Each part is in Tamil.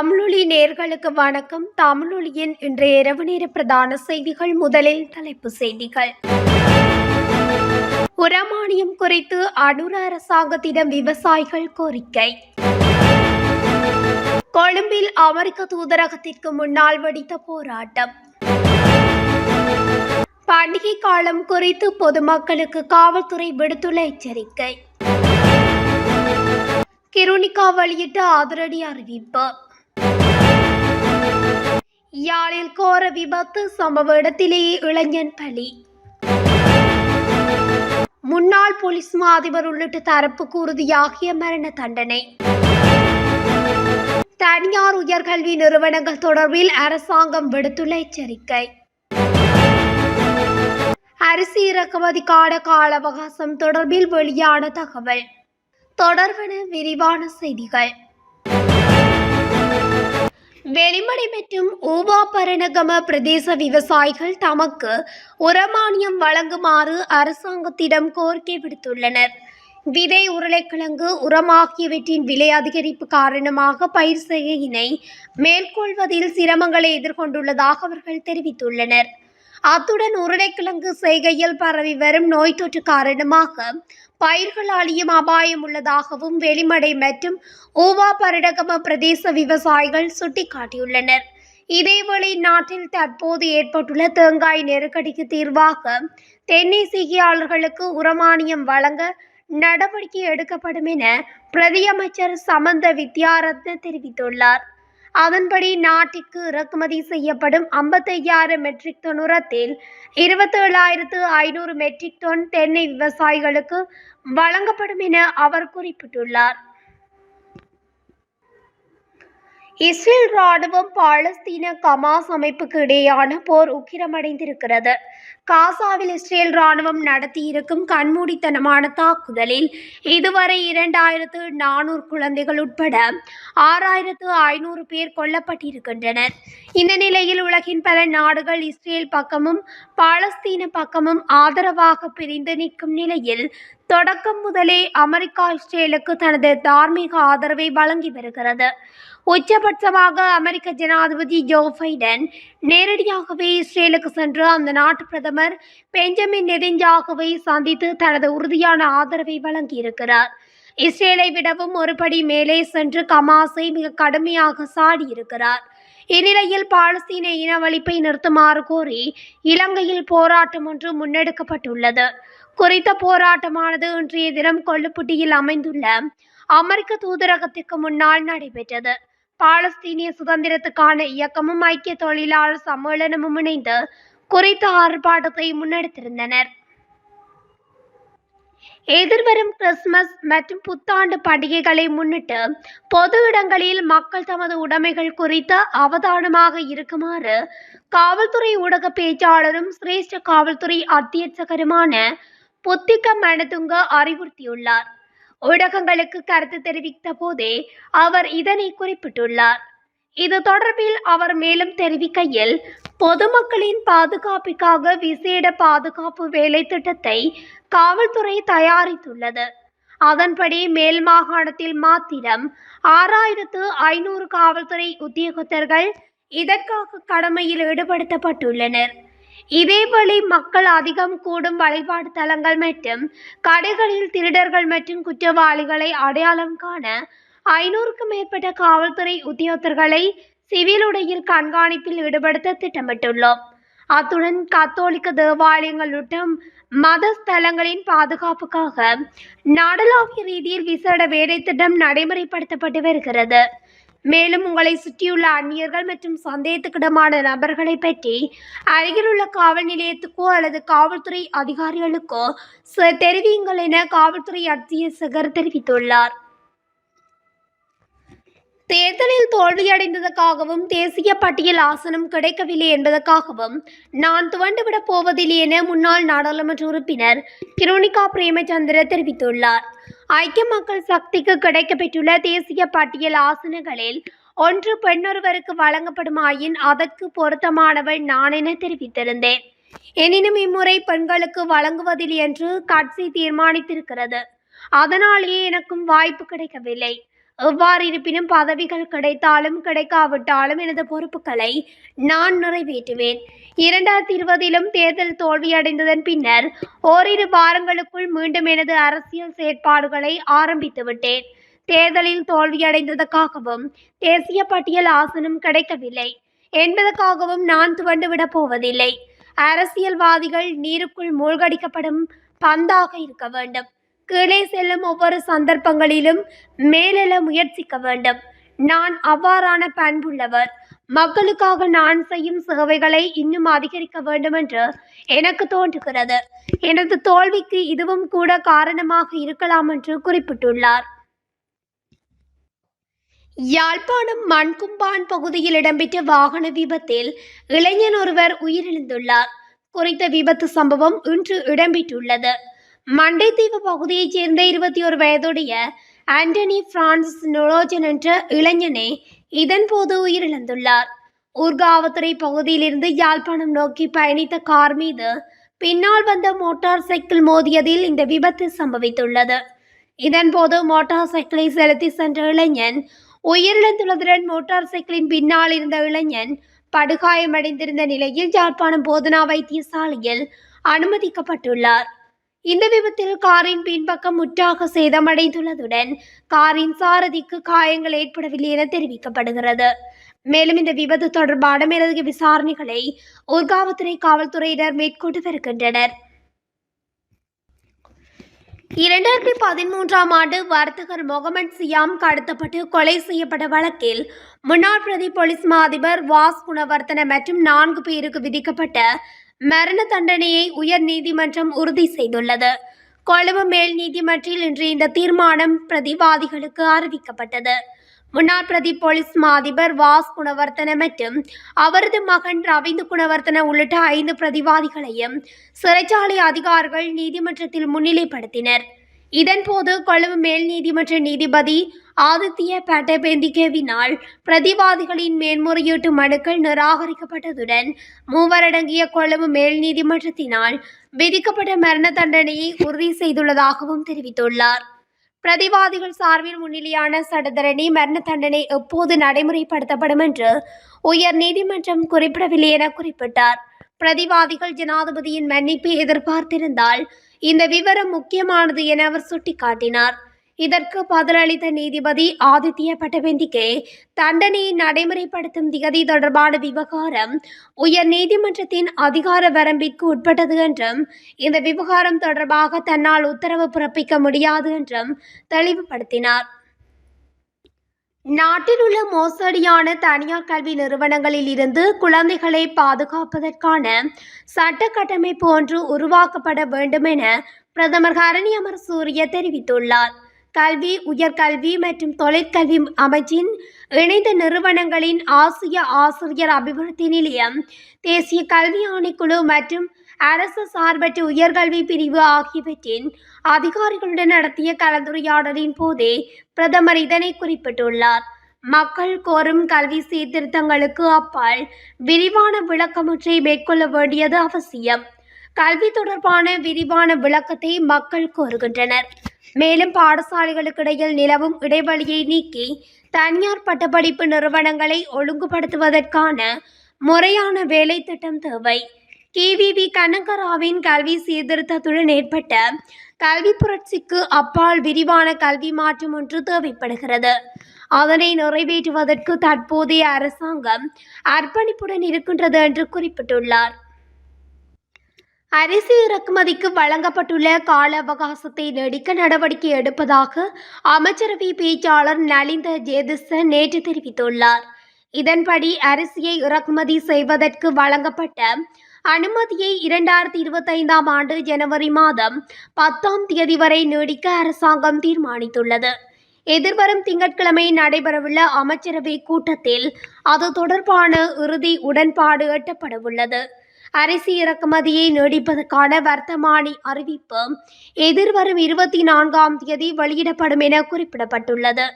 தமிழொலி நேர்களுக்கு வணக்கம். தமிழொலியின் இன்றைய இரவு நேர பிரதான செய்திகள் முதலில் தலைப்பு செய்திகள். உரமானியம் குறித்து அனுர அரசாங்கத்திடம் விவசாயிகள் கோரிக்கை. கொழும்பில் அமெரிக்க தூதரகத்திற்கு முன்னால் வெடித்த போராட்டம். பண்டிகை காலம் குறித்து பொதுமக்களுக்கு காவல்துறை விடுத்துள்ள எச்சரிக்கை. கிருணிகா வெளியிட்ட அதிரடி அறிவிப்பு. யாழில் கோர விபத்து சம்பவ இடத்திலேயே இளைஞன் பலி முன்னாள் போலீஸ் மா அதிபர் உள்ளிட்ட தரப்புக்கு உறுதியாகிய மரண தண்டனை தனியார் உயர்கல்வி நிறுவனங்கள் தொடர்பில் அரசாங்கம் விடுத்துள்ள எச்சரிக்கை அரிசி இறக்குமதிக்கான கால அவகாசம் தொடர்பில் வெளியான தகவல் தொடர்பன விரிவான செய்திகள் வெளிமடை மற்றும் ஊபா பரணகம பிரதேச விவசாயிகள் தமக்கு உரமானியம் வழங்குமாறு அரசாங்கத்திடம் கோரிக்கை விடுத்துள்ளனர் விதை உருளைக்கிழங்கு உரம் ஆகியவற்றின் விலை அதிகரிப்பு காரணமாக பயிர் செய்கையினை மேற்கொள்வதில் சிரமங்களை எதிர்கொண்டுள்ளதாக அவர்கள் தெரிவித்துள்ளனர் அத்துடன் உருளைக்கிழங்கு செய்கையில் பரவி வரும் நோய் தொற்று காரணமாக பயிர்கள் அழியும் அபாயம் உள்ளதாகவும் வெளிமடை மற்றும் ஊவா பரடகம பிரதேச விவசாயிகள் சுட்டிக்காட்டியுள்ளனர். இதேவேளை நாட்டில் தற்போது ஏற்பட்டுள்ள தேங்காய் நெருக்கடிக்கு தீர்வாக தென்னீசிகையாளர்களுக்கு உரமானியம் வழங்க நடவடிக்கை எடுக்கப்படும் என பிரதியமைச்சர் சமந்த வித்யாரத்ன தெரிவித்துள்ளார். அதன்படி நாட்டிற்கு இறக்குமதி செய்யப்படும் ஐம்பத்தையாயிரம் மெட்ரிக் டன் உரத்தில் இருபத்தேழாயிரத்து ஐநூறு மெட்ரிக் டன் தென்னை விவசாயிகளுக்கு வழங்கப்படும் என அவர் குறிப்பிட்டுள்ளார். இஸ்ரேல் ராணுவம் பாலஸ்தீன கமாஸ் அமைப்புக்கு இடையான போர் உக்கிரமடைந்திருக்கிறது. காசாவில் இஸ்ரேல் ராணுவம் நடத்தியிருக்கும் கண்மூடித்தனமான தாக்குதலில் இதுவரை இரண்டாயிரத்து நானூறு குழந்தைகள் உட்பட ஆறாயிரத்து ஐநூறு பேர் கொல்லப்பட்டிருக்கின்றனர். இந்த நிலையில் உலகின் பல நாடுகள் இஸ்ரேல் பக்கமும் பாலஸ்தீன பக்கமும் ஆதரவாக பிரிந்து நிற்கும் நிலையில் தொடக்கம் முதலே அமெரிக்கா இஸ்ரேலுக்கு தனது தார்மீக ஆதரவை வழங்கி வருகிறது. உச்சபட்சமாக அமெரிக்க ஜனாதிபதி ஜோ பைடன் நேரடியாகவே இஸ்ரேலுக்கு சென்று அந்த நாட்டு பிரதமர் பெஞ்சமின் நெதிஞ்சாகவே சந்தித்து தனது உறுதியான ஆதரவை வழங்கியிருக்கிறார். இஸ்ரேலை விடவும் ஒருபடி மேலே சென்று கமாஸை மிக கடுமையாக சாடியிருக்கிறார் இந்நிலையில் பாலஸ்தீன இனவழிப்பை நிறுத்துமாறு கோரி இலங்கையில் போராட்டம் ஒன்று முன்னெடுக்கப்பட்டுள்ளது. குறித்த போராட்டமானது இன்றைய தினம் கொள்ளுப்புட்டியில் அமைந்துள்ள அமெரிக்க தூதரகத்திற்கு முன்னால் நடைபெற்றது. பாலஸ்தீனிய சுதந்திரத்துக்கான இயக்கமும் ஐக்கிய தொழிலாளர் சம்மேளனமும் இணைந்து குறித்த ஆர்ப்பாட்டத்தை முன்னெடுத்திருந்தனர். எதிர்வரும் கிறிஸ்துமஸ் மற்றும் புத்தாண்டு பண்டிகைகளை முன்னிட்டு பொது இடங்களில் மக்கள் தமது உடைமைகள் குறித்த அவதானமாக இருக்குமாறு காவல்துறை ஊடக பேச்சாளரும் சிரேஷ்ட காவல்துறை அத்தியட்சகருமான புத்திக்க மனதுங்க அறிவுறுத்தியுள்ளார். ஊடகங்களுக்கு கருத்து தெரிவித்த போதே அவர் இதனை குறிப்பிட்டுள்ளார். இது தொடர்பில் அவர் மேலும் தெரிவிக்கையில் பொதுமக்களின் பாதுகாப்பிற்காக விசேட பாதுகாப்பு வேலை திட்டத்தை காவல்துறை தயாரித்துள்ளது. அதன்படி மேல் மாகாணத்தில் மாத்திரம் ஆறாயிரத்து ஐநூறு காவல்துறை உத்தியோகத்தர்கள் இதற்காக கடமையில் ஈடுபடுத்தப்பட்டுள்ளனர். இதேவேளை மக்கள் அதிகம் கூடும் வழிபாடு தலங்கள் மற்றும் கடைகளில் திருடர்கள் மற்றும் குற்றவாளிகளை அடையாளம் காண ஐநூறுக்கும் மேற்பட்ட காவல்துறை உத்தியோகத்தர்களை சிவில் உடையில் கண்காணிப்பில் ஈடுபடுத்த திட்டமிட்டுள்ளோம். அத்துடன் கத்தோலிக்க தேவாலயங்கள் மத ஸ்தலங்களின் பாதுகாப்புக்காக நாடளாவிய ரீதியில் விசேட வேலை திட்டம் நடைமுறைப்படுத்தப்பட்டு வருகிறது. மேலும் உங்களை சுற்றியுள்ள அந்நியர்கள் மற்றும் சந்தேகத்துக்கிடமான நபர்களை பற்றி அருகிலுள்ள காவல் நிலையத்துக்கோ அல்லது காவல்துறை அதிகாரிகளுக்கோ ச- தெரிவியுங்கள் என காவல்துறை அத்தியட்சகர் தெரிவித்துள்ளார். தேர்தலில் தோல்வியடைந்ததற்காகவும் தேசிய பட்டியல் ஆசனம் கிடைக்கவில்லை என்பதற்காகவும் நான் துவண்டுவிடப் போவதில்லை என முன்னாள் நாடாளுமன்ற உறுப்பினர் கிருணிகா பிரேமச்சந்திர தெரிவித்துள்ளார். ஐக்கிய மக்கள் சக்திக்கு கிடைக்கப்பெற்றுள்ள தேசிய பட்டியல் ஆசனங்களில் ஒன்று பெண்ணொருவருக்கு வழங்கப்படுமாயின் அதற்கு பொருத்தமானவள் நான் என தெரிவித்திருந்தேன். எனினும் இம்முறை பெண்களுக்கு வழங்குவதில்லை என்று கட்சி தீர்மானித்திருக்கிறது. அதனாலேயே எனக்கும் வாய்ப்பு கிடைக்கவில்லை. எவ்வாறு இருப்பினும் பதவிகள் கிடைத்தாலும் கிடைக்காவிட்டாலும் எனது பொறுப்புகளை நான் நிறைவேற்றுவேன். இரண்டாயிரத்தி இருபதிலும் தேர்தல் தோல்வியடைந்ததன் பின்னர் ஓரிரு வாரங்களுக்குள் மீண்டும் எனது அரசியல் செயற்பாடுகளை ஆரம்பித்து விட்டேன். தேர்தலில் தோல்வியடைந்ததற்காகவும் தேசிய பட்டியல் ஆசனம் கிடைக்கவில்லை. என்பதற்காகவும் நான் துவண்டு விடப் போவதில்லை. அரசியல்வாதிகள் நீருக்குள் மூழ்கடிக்கப்படும் பந்தாக இருக்க வேண்டும். கீழே செல்லும் ஒவ்வொரு சந்தர்ப்பங்களிலும் மேலெழ முயற்சிக்க வேண்டும். நான் அவ்வாறான பண்புள்ளவர். மக்களுக்காக நான் செய்யும் சேவைகளை இன்னும் அதிகரிக்க வேண்டும் என்று எனக்கு தோன்றுகிறது. எனது தோல்விக்கு இதுவும் கூட காரணமாக இருக்கலாம் என்று குறிப்பிட்டுள்ளார். யாழ்ப்பாணம் மண்கும்பான் பகுதியில் இடம்பெற்ற வாகன விபத்தில் இளைஞன் ஒருவர் உயிரிழந்துள்ளார். குறித்த விபத்து சம்பவம் இன்று இடம்பெற்றுள்ளது. மண்டைத்தீவு பகுதியைச் சேர்ந்த இருபத்தி ஒரு வயதுடைய ஆண்டனி பிரான்சிஸ் நொரோஜன் என்ற இளைஞனே இதன்போது உயிரிழந்துள்ளார். ஊர்காவத்துறை பகுதியிலிருந்து யாழ்ப்பாணம் நோக்கி பயணித்த கார் மீது பின்னால் வந்த மோட்டார் சைக்கிள் மோதியதில் இந்த விபத்து சம்பவித்துள்ளது. இதன்போது மோட்டார் சைக்கிளை செலுத்தி சென்ற இளைஞன் உயிரிழந்துள்ளதுடன் மோட்டார் சைக்கிளின் பின்னால் இருந்த இளைஞன் படுகாயமடைந்திருந்த நிலையில் யாழ்ப்பாணம் போதனா வைத்தியசாலையில் அனுமதிக்கப்பட்டுள்ளார். இந்த விபத்தில் காரின் பின்பக்கம் முற்றாக சேதமடைந்துள்ளதுடன் காரின் சாரதிக்கு காயங்கள் ஏற்படவில்லை என தெரிவிக்கப்படுகிறது. மேலும் இந்த விபத்து தொடர்பான மேலதிக விசாரணைகளை ஊர்காவத்துறை காவல்துறையினர் மேற்கொண்டு வருகின்றனர். இரண்டாயிரத்தி பதிமூன்றாம் ஆண்டு வர்த்தகர் முகமது சியாம் கடத்தப்பட்டு கொலை செய்யப்பட்ட வழக்கில் முன்னாள் பிரதி போலீஸ் மா அதிபர் வாஸ் குணவர்த்தன மற்றும் நான்கு பேருக்கு விதிக்கப்பட்ட மரண தண்டனையை உயர் நீதிமன்றம் உறுதி செய்துள்ளது. கொழும்பு மேல் நீதிமன்றில் இன்று இந்த தீர்மானம் பிரதிவாதிகளுக்கு அறிவிக்கப்பட்டது. முன்னாள் பிரதி போலீஸ் மா அதிபர் வாஸ் குணவர்த்தன மற்றும் அவரது மகன் ரவீந்து குணவர்த்தன உள்ளிட்ட ஐந்து பிரதிவாதிகளையும் சிறைச்சாலை அதிகாரிகள் நீதிமன்றத்தில் முன்னிலைப்படுத்தினர். இதன்போது கொழும்பு மேல் நீதிமன்ற நீதிபதி ஆதித்ய பட்டபேந்திகேவினால் பிரதிவாதிகளின் மேன்முறையீட்டு மனுக்கள் நிராகரிக்கப்பட்டதுடன் மூவரடங்கிய கொழும்பு மேல் நீதிமன்றத்தினால் விதிக்கப்பட்ட மரண தண்டனையை உறுதி செய்துள்ளதாகவும் தெரிவித்துள்ளார். பிரதிவாதிகள் சார்பில் முன்னிலையான சடதரணி மரண தண்டனை எப்போது நடைமுறைப்படுத்தப்படும் என்று உயர் நீதிமன்றம் குறிப்பிடவில்லை என குறிப்பிட்டார். பிரதிவாதிகள் ஜனாதிபதியின் மன்னிப்பை எதிர்பார்த்திருந்தால் இந்த விவரம் முக்கியமானது என அவர் சுட்டிக்காட்டினார். இதற்கு பதிலளித்த நீதிபதி ஆதித்ய பட்டவெந்திக்கே தண்டனையை நடைமுறைப்படுத்தும் திகதி தொடர்பான விவகாரம் உயர் நீதிமன்றத்தின் அதிகார வரம்பிற்கு உட்பட்டது என்றும் இந்த விவகாரம் தொடர்பாக தன்னால் உத்தரவு பிறப்பிக்க முடியாது என்றும் தெளிவுபடுத்தினார். நாட்டில் உள்ள மோசடியான தனியார் கல்வி நிறுவனங்களில் இருந்து குழந்தைகளை பாதுகாப்பதற்கான சட்ட கட்டமைப்பு ஒன்று உருவாக்கப்பட வேண்டும் என பிரதமர் ஹரணி அமர் சூரிய தெரிவித்துள்ளார். கல்வி உயர்கல்வி மற்றும் தொழிற்கல்வி அமைச்சின் இணைந்த நிறுவனங்களின் ஆசிய ஆசிரியர் அபிவிருத்தி நிலையம் தேசிய கல்வி ஆணைக்குழு மற்றும் அரசு சார்பற்ற உயர்கல்வி பிரிவு ஆகியவற்றின் அதிகாரிகளுடன் நடத்திய கலந்துரையாடலின் போதே பிரதமர் இதனை குறிப்பிட்டுள்ளார். மக்கள் கோரும் கல்வி சீர்திருத்தங்களுக்கு அப்பால் விரிவான விளக்கமொன்றை மேற்கொள்ள வேண்டியது அவசியம். கல்வி தொடர்பான விரிவான விளக்கத்தை மக்கள் கோருகின்றனர். மேலும் பாடசாலைகளுக்கிடையில் நிலவும் இடைவெளியை நீக்கி தனியார் பட்டப்படிப்பு நிறுவனங்களை ஒழுங்குபடுத்துவதற்கான முறையான வேலை திட்டம் தேவை கேவிவி கனகராவின் கல்வி சீர்திருத்தத்துடன் ஏற்பட்ட கல்வி புரட்சிக்கு அப்பால் விரிவான கல்வி மாற்றம் ஒன்று தேவைப்படுகிறது. அதனை நிறைவேற்றுவதற்கு தற்போதைய அரசாங்கம் அர்ப்பணிப்புடன் இருக்கின்றது என்று குறிப்பிட்டுள்ளார். அரிசி இறக்குமதிக்கு வழங்கப்பட்டுள்ள கால அவகாசத்தை நீடிக்க நடவடிக்கை எடுப்பதாக அமைச்சரவை பேச்சாளர் நலிந்த ஜேதிச நேற்று தெரிவித்துள்ளார். இதன்படி அரிசியை இறக்குமதி செய்வதற்கு வழங்கப்பட்ட அனுமதியை இரண்டாயிரத்தி இருபத்தைந்தாம் ஆண்டு ஜனவரி மாதம் பத்தாம் தேதி வரை நீடிக்க அரசாங்கம் தீர்மானித்துள்ளது. எதிர்வரும் திங்கட்கிழமை நடைபெறவுள்ள அமைச்சரவை கூட்டத்தில் அது தொடர்பான இறுதி உடன்பாடு எட்டப்படவுள்ளது. அரிசி இறக்குமதியை நீடிப்பதற்கான வர்த்தமானி அறிவிப்பு எதிர்வரும் இருபத்தி நான்காம் தேதி வெளியிடப்படும் என குறிப்பிடப்பட்டுள்ளது.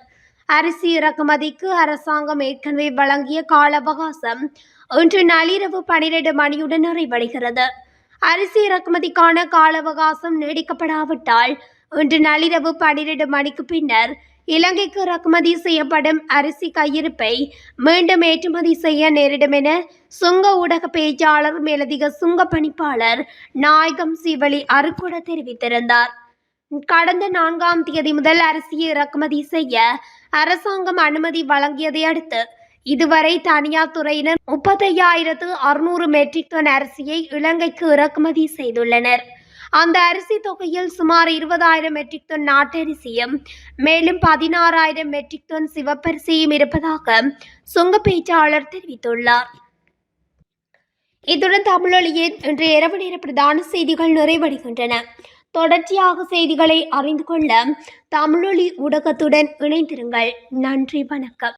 அரிசி இறக்குமதிக்கு அரசாங்கம் ஏற்கனவே வழங்கிய கால அவகாசம் இன்று நள்ளிரவு பனிரெண்டு மணியுடன் நிறைவடைகிறது. அரிசி இறக்குமதிக்கான கால அவகாசம் நீடிக்கப்படாவிட்டால் இன்று நள்ளிரவு பனிரெண்டு மணிக்கு பின்னர் இலங்கைக்கு இறக்குமதி செய்யப்படும் அரிசி கையிருப்பை மீண்டும் ஏற்றுமதி செய்ய நேரிடும் என சுங்க ஊடக பேச்சாளர் மேலதிக சுங்க பணிப்பாளர் நாயகம் சிவலி அருக்குட தெரிவித்திருந்தார். கடந்த நான்காம் தேதி முதல் அரிசியை இறக்குமதி செய்ய அரசாங்கம் அனுமதி வழங்கியதை அடுத்து இதுவரை தனியார் துறையினர் முப்பத்தையாயிரத்து அறுநூறு மெட்ரிக் டன் அரிசியை இலங்கைக்கு இறக்குமதி செய்துள்ளனர். அந்த அரிசி தொகையில் சுமார் இருபதாயிரம் மெட்ரிக் டன் நாட்டரிசியும் மேலும் பதினாறாயிரம் மெட்ரிக் டன் சிவப்பரிசியும் இருப்பதாக சுங்க பேச்சாளர் தெரிவித்துள்ளார். இத்துடன் தமிழொலியின் இன்று இரவு நேர பிரதான செய்திகள் நிறைவடைகின்றன. தொடர்ச்சியாக செய்திகளை அறிந்து கொள்ள தமிழொலி ஊடகத்துடன் இணைந்திருங்கள். நன்றி வணக்கம்.